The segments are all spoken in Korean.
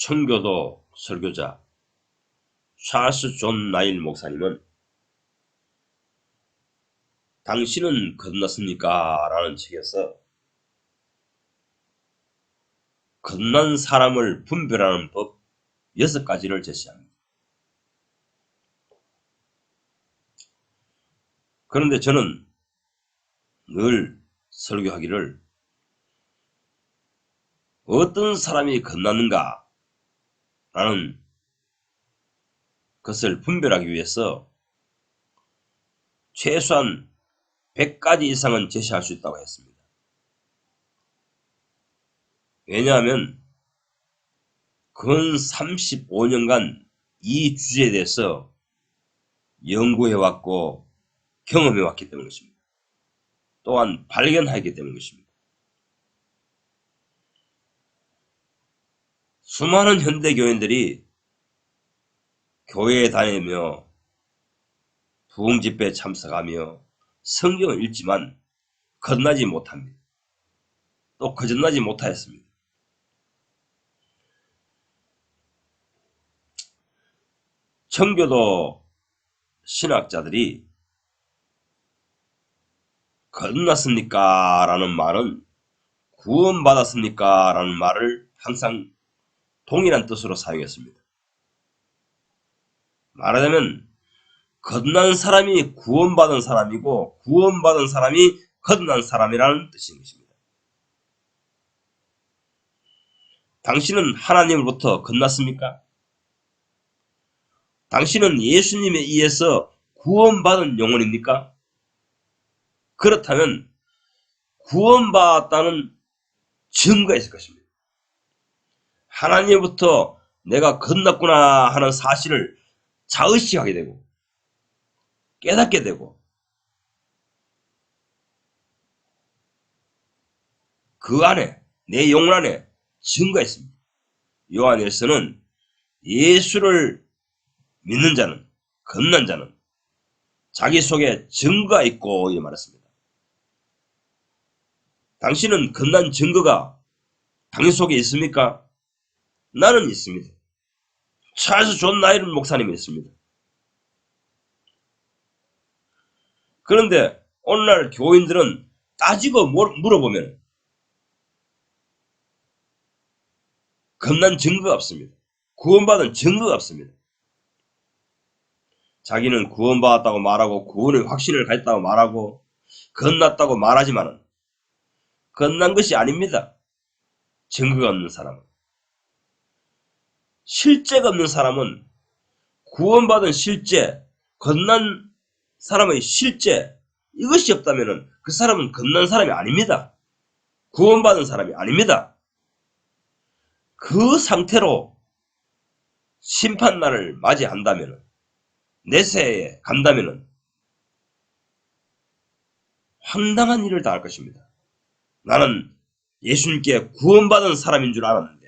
청교도 설교자 찰스 존 나일 목사님은 당신은 건넜습니까? 라는 책에서 건난 사람을 분별하는 법 여섯 가지를 제시합니다. 그런데 저는 늘 설교하기를 어떤 사람이 건넜는가 라는 것을 분별하기 위해서 최소한 100가지 이상은 제시할 수 있다고 했습니다. 왜냐하면 근 35년간 이 주제에 대해서 연구해왔고 경험해왔기 때문 것입니다. 또한 발견하기 때문 것입니다. 수많은 현대 교인들이 교회에 다니며 부흥 집회에 참석하며 성경을 읽지만 거듭나지 못합니다. 또 거듭나지 못하였습니다. 청교도 신학자들이 거듭났습니까? 라는 말은 구원받았습니까? 라는 말을 항상 동일한 뜻으로 사용했습니다. 말하자면 거듭난 사람이 구원받은 사람이고 구원받은 사람이 거듭난 사람이라는 뜻인 것입니다. 당신은 하나님으로부터 건넜습니까? 당신은 예수님에 의해서 구원받은 영혼입니까? 그렇다면 구원받았다는 증거가 있을 것입니다. 하나님부터 내가 건넜구나 하는 사실을 자의식하게 되고 깨닫게 되고 그 안에 내 영혼 안에 증거가 있습니다. 요한에서는 예수를 믿는 자는 건난 자는 자기 속에 증거가 있고 이 말했습니다. 당신은 건난 증거가 당신 속에 있습니까? 나는 있습니다. 찰스 존 나이른 목사님이 있습니다. 그런데 오늘날 교인들은 따지고 물어보면 겁난 증거가 없습니다. 구원받은 증거가 없습니다. 자기는 구원받았다고 말하고 구원의 확신을 가졌다고 말하고 건났다고 말하지만은 건난 것이 아닙니다. 증거가 없는 사람은. 실제가 없는 사람은 구원받은 실제, 건난 사람의 실제, 이것이 없다면 그 사람은 건난 사람이 아닙니다. 구원받은 사람이 아닙니다. 그 상태로 심판날을 맞이한다면, 내세에 간다면, 황당한 일을 당할 것입니다. 나는 예수님께 구원받은 사람인 줄 알았는데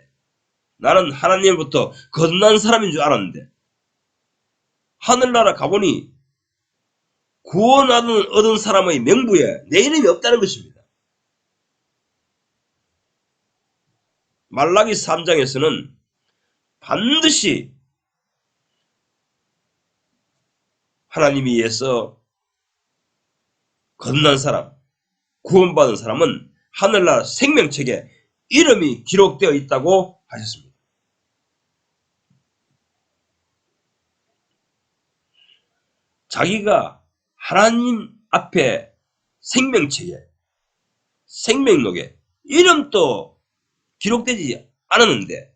나는 하나님부터 거듭난 사람인 줄 알았는데 하늘나라 가보니 구원 얻은 사람의 명부에 내 이름이 없다는 것입니다. 말라기 3장에서는 반드시 하나님이 위해서 거듭난 사람, 구원받은 사람은 하늘나라 생명책에 이름이 기록되어 있다고 하셨습니다. 자기가 하나님 앞에 생명책에 생명록에 이름도 기록되지 않았는데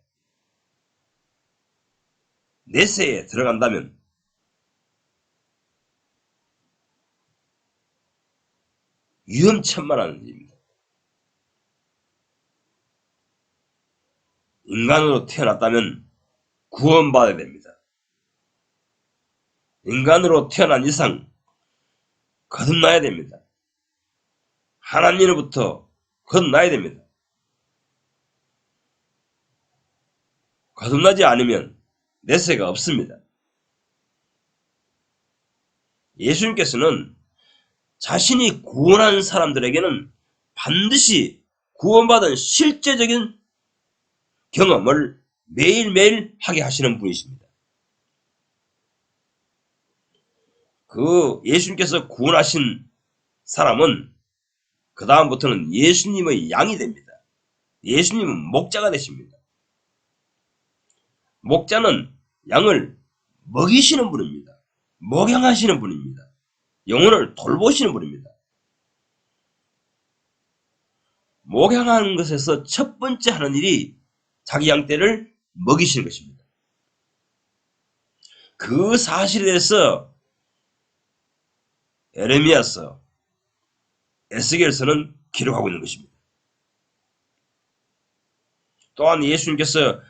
내세에 들어간다면 위험천만한 일입니다. 인간으로 태어났다면 구원받아야 됩니다. 인간으로 태어난 이상 거듭나야 됩니다. 하나님으로부터 거듭나야 됩니다. 거듭나지 않으면 내세가 없습니다. 예수님께서는 자신이 구원한 사람들에게는 반드시 구원받은 실제적인 경험을 매일매일 하게 하시는 분이십니다. 그 예수님께서 구원하신 사람은 그 다음부터는 예수님의 양이 됩니다. 예수님은 목자가 되십니다. 목자는 양을 먹이시는 분입니다. 목양하시는 분입니다. 영혼을 돌보시는 분입니다. 목양하는 것에서 첫 번째 하는 일이 자기 양떼를 먹이시는 것입니다. 그 사실에 대해서 에레미야서, 에스겔서는 기록하고 있는 것입니다. 또한 예수님께서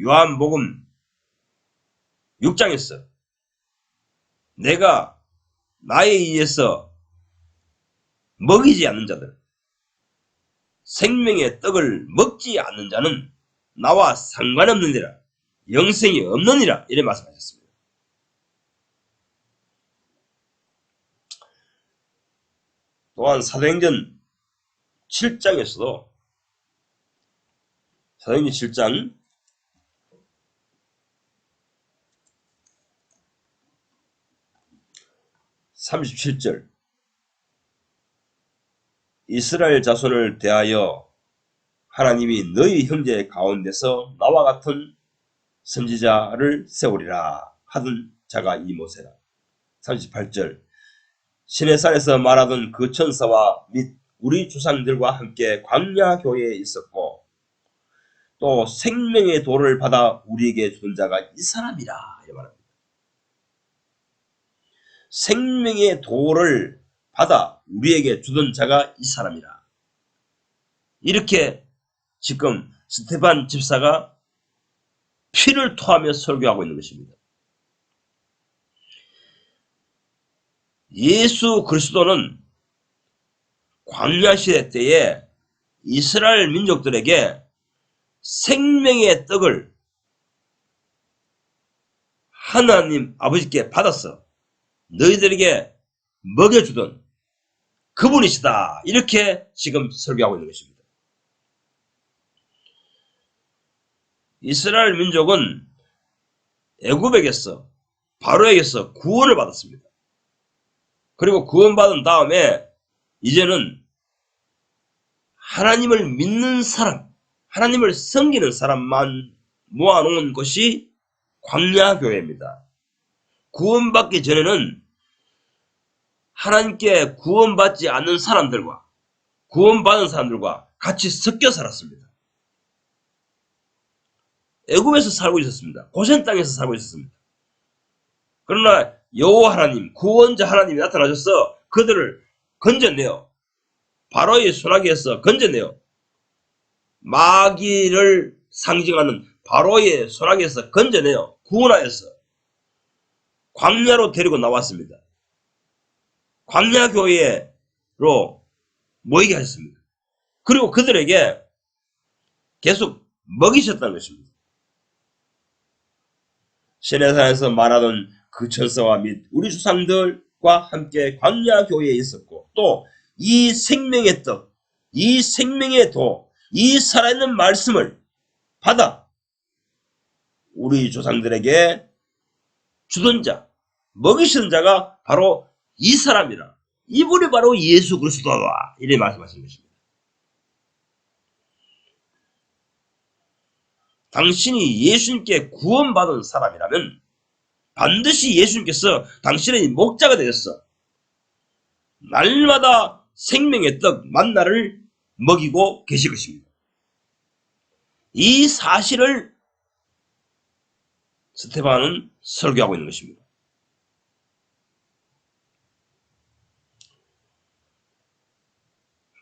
요한복음 6장에서 내가 나에 의해서 먹이지 않는 자들, 생명의 떡을 먹지 않는 자는 나와 상관없느니라, 영생이 없느니라, 이래 말씀하셨습니다. 또한 사도행전 7장에서도 사도행전 7장 37절 이스라엘 자손을 대하여 하나님이 너희 형제 가운데서 나와 같은 선지자를 세우리라 하던 자가 이 모세라. 38절 신의 산에서 말하던 그 천사와 및 우리 조상들과 함께 광야 교회에 있었고 또 생명의 도를 받아 우리에게 준 자가 이 사람이라 이렇게 말합니다. 생명의 도를 받아 우리에게 주던 자가 이 사람이라. 이렇게 지금 스테반 집사가 피를 토하며 설교하고 있는 것입니다. 예수 그리스도는 광야 시대 때에 이스라엘 민족들에게 생명의 떡을 하나님 아버지께 받았어. 너희들에게 먹여주던 그분이시다. 이렇게 지금 설교하고 있는 것입니다. 이스라엘 민족은 애굽에게서 바로에게서 구원을 받았습니다. 그리고 구원받은 다음에 이제는 하나님을 믿는 사람, 하나님을 섬기는 사람만 모아놓은 것이 광야교회입니다. 구원받기 전에는 하나님께 구원받지 않는 사람들과 구원받은 사람들과 같이 섞여 살았습니다. 애굽에서 살고 있었습니다. 고센 땅에서 살고 있었습니다. 그러나 여호와 하나님, 구원자 하나님이 나타나셔서 그들을 건져내요. 바로의 소나기에서 건져내요. 마귀를 상징하는 바로의 소나기에서 건져내요. 구원하여서 광야로 데리고 나왔습니다. 광야 교회로 모이게 하셨습니다. 그리고 그들에게 계속 먹이셨다는 것입니다. 시내산에서 말하던 그 천사와 및 우리 조상들과 함께 광야 교회에 있었고 또 이 생명의 떡, 이 생명의 도, 이 살아있는 말씀을 받아 우리 조상들에게 주던 자, 먹이시는 자가 바로 이 사람이라. 이분이 바로 예수 그리스도다. 이래 말씀하신 것입니다. 당신이 예수님께 구원받은 사람이라면 반드시 예수님께서 당신의 목자가 되셨어. 날마다 생명의 떡 만나를 먹이고 계실 것입니다. 이 사실을 스테반은 설교하고 있는 것입니다.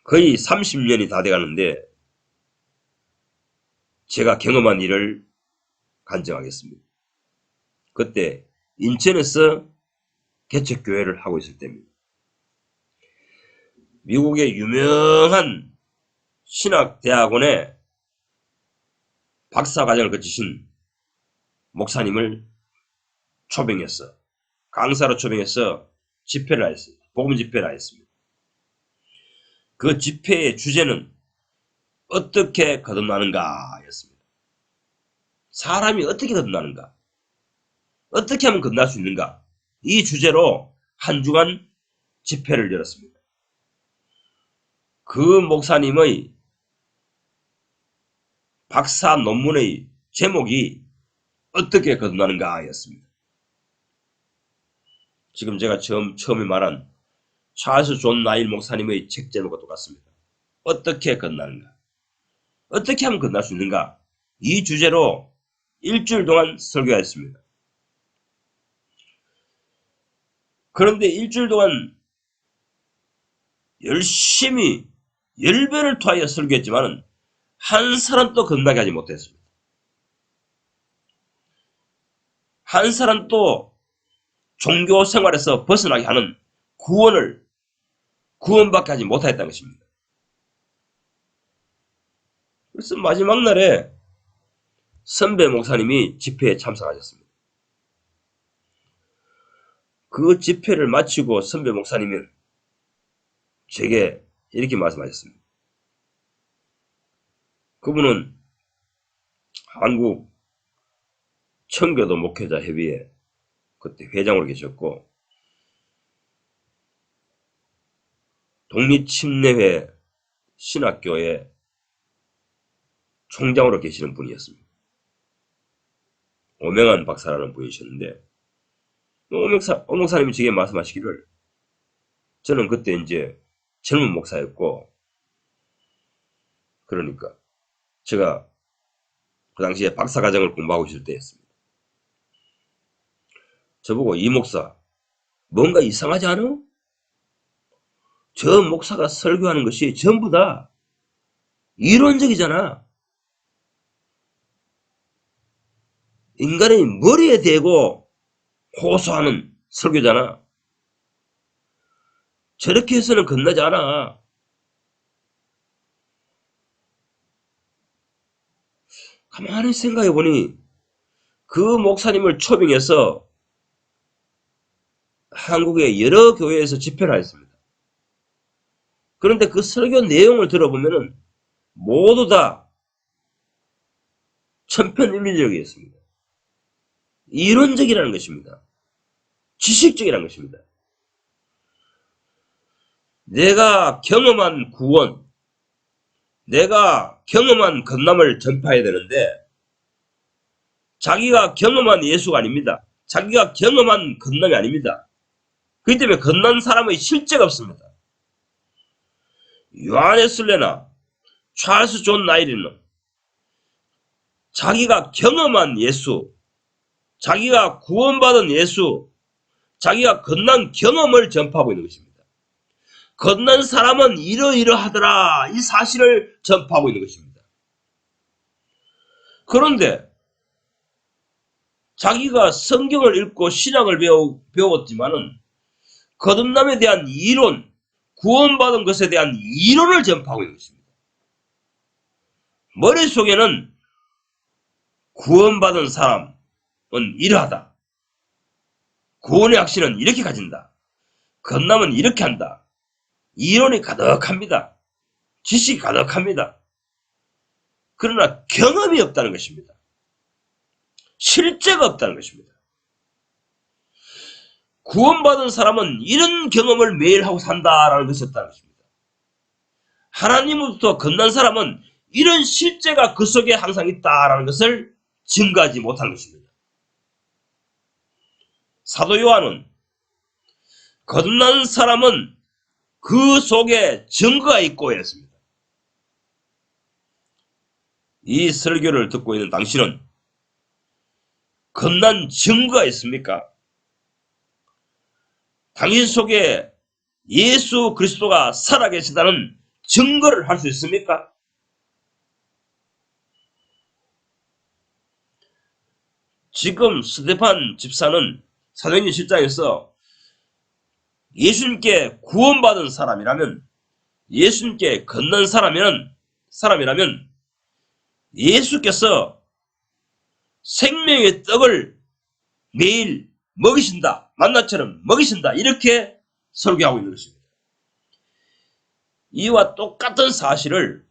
거의 30년이 다 돼가는데 제가 경험한 일을 간증하겠습니다. 그때 인천에서 개척교회를 하고 있을 때입니다. 미국의 유명한 신학대학원에 박사과정을 거치신 목사님을 초빙했어. 강사로 초빙해서 집회를 하였어요. 복음 집회를 하였습니다. 그 집회의 주제는 어떻게 거듭나는가 였습니다. 사람이 어떻게 건너는가? 어떻게 하면 건널 수 있는가? 이 주제로 한 주간 집회를 열었습니다. 그 목사님의 박사 논문의 제목이 어떻게 건너는가 였습니다. 지금 제가 처음, 처음에 말한 찰스 존 나일 목사님의 책 제목과 똑같습니다. 어떻게 건너는가? 어떻게 하면 건널 수 있는가? 이 주제로 일주일 동안 설교했습니다. 그런데 일주일 동안 열심히 열변을 토하여 설교했지만 한 사람도 건나게 하지 못했습니다. 한 사람도 종교 생활에서 벗어나게 하는 구원을 구원받게 하지 못하였다는 것입니다. 그래서 마지막 날에 선배 목사님이 집회에 참석하셨습니다. 그 집회를 마치고 선배 목사님은 제게 이렇게 말씀하셨습니다. 그분은 한국 청교도 목회자 협의회 그때 회장으로 계셨고 독립침례회 신학교의 총장으로 계시는 분이었습니다. 오명환 박사라는 분이셨는데 오목사, 오목사님이 제게 말씀하시기를 저는 그때 이제 젊은 목사였고 그러니까 제가 그 당시에 박사과정을 공부하고 있을 때였습니다. 저보고 이 목사 뭔가 이상하지 않아? 저 목사가 설교하는 것이 전부 다 이론적이잖아. 인간의 머리에 대고 호소하는 설교잖아. 저렇게 해서는 건너지 않아. 가만히 생각해 보니 그 목사님을 초빙해서 한국의 여러 교회에서 집회를 하였습니다. 그런데 그 설교 내용을 들어보면은 모두 다 천편일률적이었습니다. 이론적이라는 것입니다. 지식적이라는 것입니다. 내가 경험한 구원, 내가 경험한 건남을 전파해야 되는데 자기가 경험한 예수가 아닙니다. 자기가 경험한 건남이 아닙니다. 그렇기 때문에 건난 사람의 실제가 없습니다. 요한에슬레나 찰스 존 나이리는 자기가 경험한 예수, 자기가 구원받은 예수, 자기가 건난 경험을 전파하고 있는 것입니다. 건난 사람은 이러이러하더라 이 사실을 전파하고 있는 것입니다. 그런데 자기가 성경을 읽고 신앙을 배우, 배웠지만은 거듭남에 대한 이론, 구원받은 것에 대한 이론을 전파하고 있는 것입니다. 머릿속에는 구원받은 사람 은 이러하다. 구원의 확신은 이렇게 가진다. 건남은 이렇게 한다. 이론이 가득합니다. 지식이 가득합니다. 그러나 경험이 없다는 것입니다. 실제가 없다는 것입니다. 구원받은 사람은 이런 경험을 매일 하고 산다라는 것이 없다는 것입니다. 하나님으로부터 건난 사람은 이런 실제가 그 속에 항상 있다라는 것을 증가하지 못한 것입니다. 사도 요한은 거듭난 사람은 그 속에 증거가 있고 이랬습니다. 이 설교를 듣고 있는 당신은 겁난 증거가 있습니까? 당신 속에 예수 그리스도가 살아계시다는 증거를 할 수 있습니까? 지금 스테판 집사는 사도행전 실장에서 예수님께 구원받은 사람이라면 예수님께 걷는 사람이라면 사람이라면 예수께서 생명의 떡을 매일 먹이신다. 만나처럼 먹이신다. 이렇게 설교하고 있는 것입니다. 이와 똑같은 사실을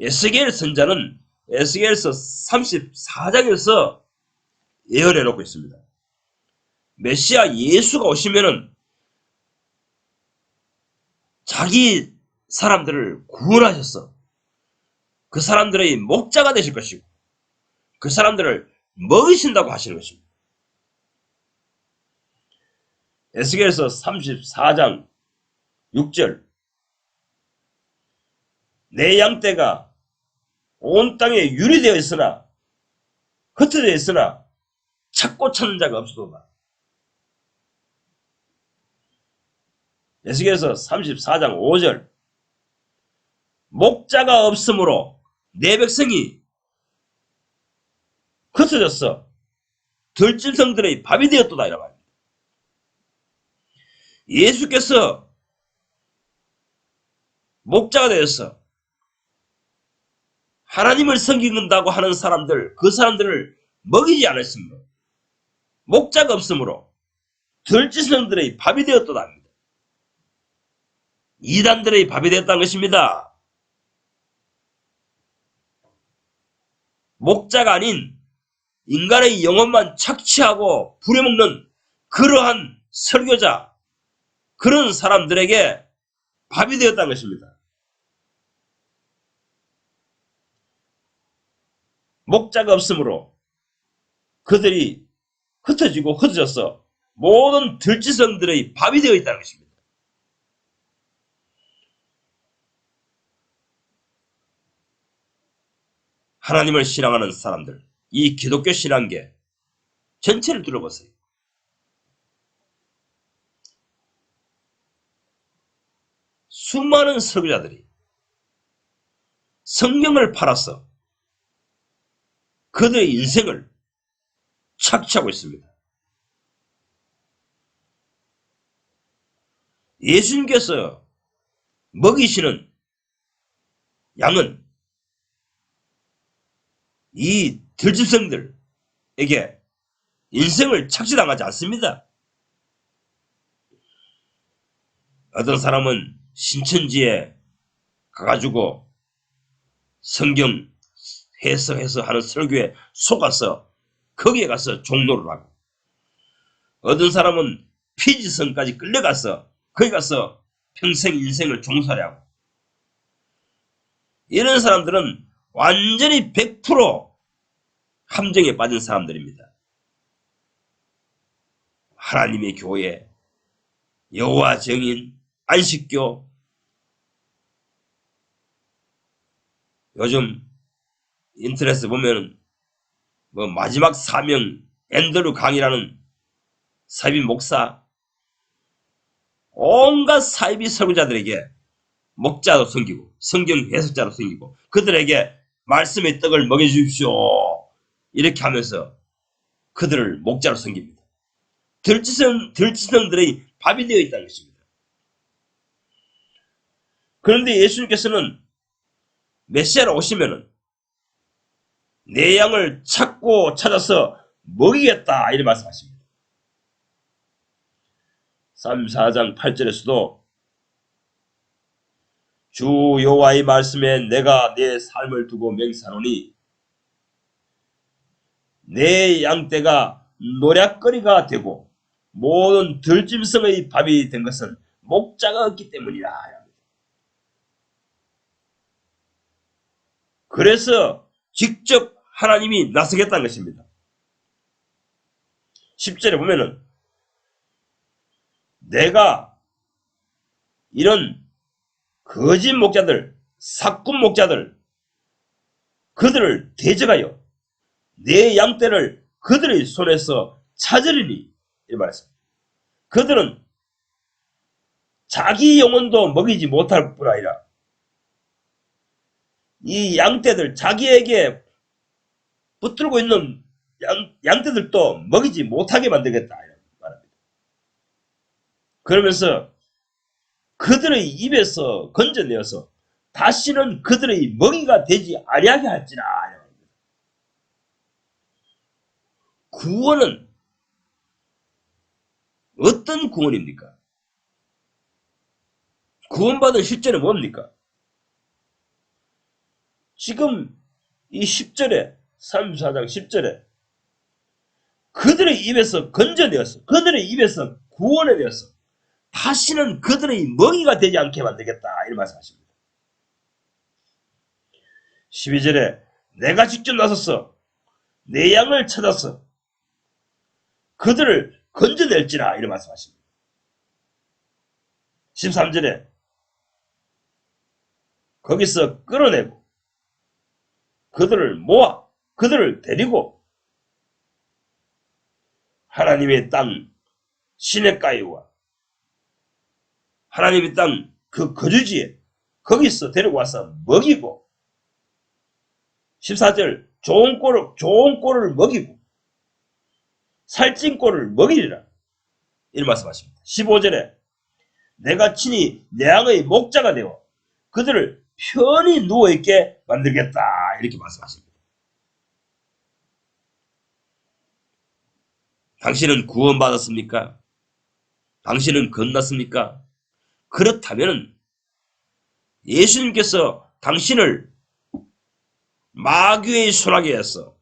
에스겔 선자는 에스겔서 34장에서 예언해 놓고 있습니다. 메시아 예수가 오시면은 자기 사람들을 구원하셨어. 그 사람들의 목자가 되실 것이고 그 사람들을 먹이신다고 하시는 것입니다. 에스겔서 34장 6절 내 양떼가 온 땅에 유리되어 있으나 흩어져 있으나 찾고 찾는 자가 없어도다. 에스겔서 34장 5절 목자가 없으므로 내 백성이 흩어졌어. 들짐승들의 밥이 되었도다 이라 말입니다. 예수께서 목자가 되었어. 하나님을 섬긴다고 하는 사람들, 그 사람들을 먹이지 않았습니다. 목자가 없으므로 들짐승들의 밥이 되었도다. 이단들의 밥이 되었다는 것입니다. 목자가 아닌 인간의 영혼만 착취하고 부려먹는 그러한 설교자, 그런 사람들에게 밥이 되었다는 것입니다. 목자가 없으므로 그들이 흩어지고 흩어져서 모든 들지성들의 밥이 되어 있다는 것입니다. 하나님을 신앙하는 사람들, 이 기독교 신앙계 전체를 둘러보세요. 수많은 설교자들이 성경을 팔아서 그들의 인생을 착취하고 있습니다. 예수님께서 먹이시는 양은 이 들짐승들에게 인생을 착취당하지 않습니다. 어떤 사람은 신천지에 가가지고 성경 해석해서 하는 설교에 속아서 거기에 가서 종로를 하고 어떤 사람은 피지성까지 끌려가서 거기 가서 평생 인생을 종살이 하고 이런 사람들은 완전히 100% 함정에 빠진 사람들입니다. 하나님의 교회, 여호와 정인, 안식교, 요즘 인터넷에 보면 뭐 마지막 사명 앤드루 강이라는 사이비 목사 온갖 사이비 설교자들에게 목자로 섬기고 성경 해석자로 섬기고 그들에게 말씀의 떡을 먹여주십시오 이렇게 하면서 그들을 목자로 섬깁니다. 들지성, 들지성들의 밥이 되어 있다는 것입니다. 그런데 예수님께서는 메시아로 오시면은 내 양을 찾고 찾아서 먹이겠다 이렇게 말씀하십니다. 3, 4장 8절에서도 주 여호와의 말씀에 내가 내 삶을 두고 맹사노니 내 양떼가 노략거리가 되고 모든 들짐승의 밥이 된 것은 목자가 없기 때문이라. 그래서 직접 하나님이 나서겠다는 것입니다. 10절에 보면은 내가 이런 거짓 목자들, 사꾼 목자들, 그들을 대적하여 내 양떼를 그들의 손에서 찾으리니 이 말씀. 그들은 자기 영혼도 먹이지 못할 뿐 아니라 이 양떼들 자기에게 붙들고 있는 양, 양떼들도 먹이지 못하게 만들겠다. 말합니다. 그러면서 그들의 입에서 건져내어서 다시는 그들의 먹이가 되지 아니하게 할지라. 구원은 어떤 구원입니까? 구원받은 실제는 뭡니까? 지금 이 10절에 34장 10절에 그들의 입에서 건져내었어. 그들의 입에서 구원해내었어. 다시는 그들의 먹이가 되지 않게 만들겠다. 이런 말씀하십니다. 12절에 내가 직접 나섰어. 내 양을 찾았어. 그들을 건져낼지라. 이런 말씀하십니다. 13절에 거기서 끌어내고 그들을 모아 그들을 데리고 하나님의 땅 시내가이와 하나님의 땅 그 거주지에 거기서 데리고 와서 먹이고 14절 좋은 꼴을 좋은 꼴을 먹이고 살찐 꼴을 먹이리라 이런 말씀하십니다. 15절에 내가 친히 내 양의 목자가 되어 그들을 편히 누워있게 만들겠다. 이렇게 말씀하십니다. 당신은 구원받았습니까? 당신은 건났습니까? 그렇다면 예수님께서 당신을 마귀의 손아귀에서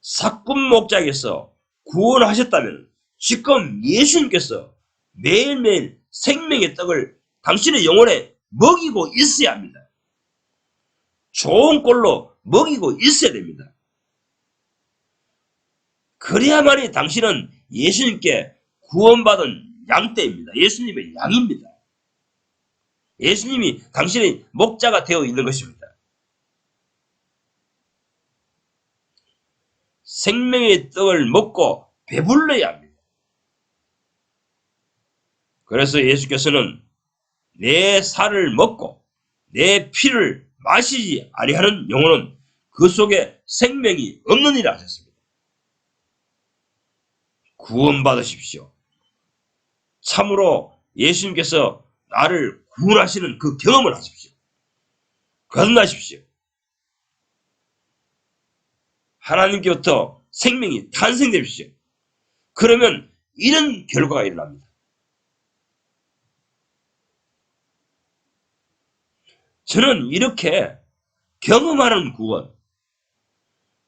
사꾼 목자에게서 구원하셨다면 지금 예수님께서 매일매일 생명의 떡을 당신의 영혼에 먹이고 있어야 합니다. 좋은 꼴로 먹이고 있어야 됩니다. 그래야만이 당신은 예수님께 구원받은 양떼입니다. 예수님의 양입니다. 예수님이 당신의 목자가 되어 있는 것입니다. 생명의 떡을 먹고 배불러야 합니다. 그래서 예수께서는 내 살을 먹고 내 피를 마시지 아니하는 영혼은 그 속에 생명이 없느니라 하셨습니다. 구원받으십시오. 참으로 예수님께서 나를 구원하시는 그 경험을 하십시오. 거듭나십시오. 하나님께부터 생명이 탄생되십시오. 그러면 이런 결과가 일어납니다. 저는 이렇게 경험하는 구원,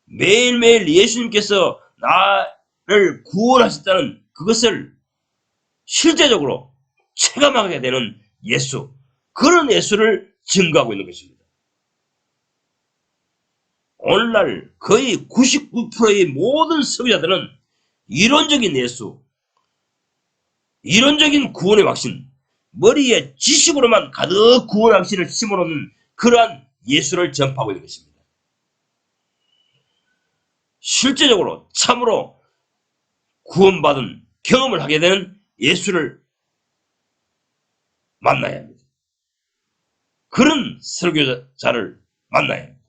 매일매일 예수님께서 나를 구원하셨다는 그것을 실제적으로 체감하게 되는 예수, 그런 예수를 증거하고 있는 것입니다. 오늘날 거의 99%의 모든 설교자들은 이론적인 예수, 이론적인 구원의 확신, 머리에 지식으로만 가득 구원 확신을 심어놓는 그러한 예수를 전파하고 있는 것입니다. 실제적으로 참으로 구원받은 경험을 하게 되는 예수를 만나야 합니다. 그런 설교자를 만나야 합니다.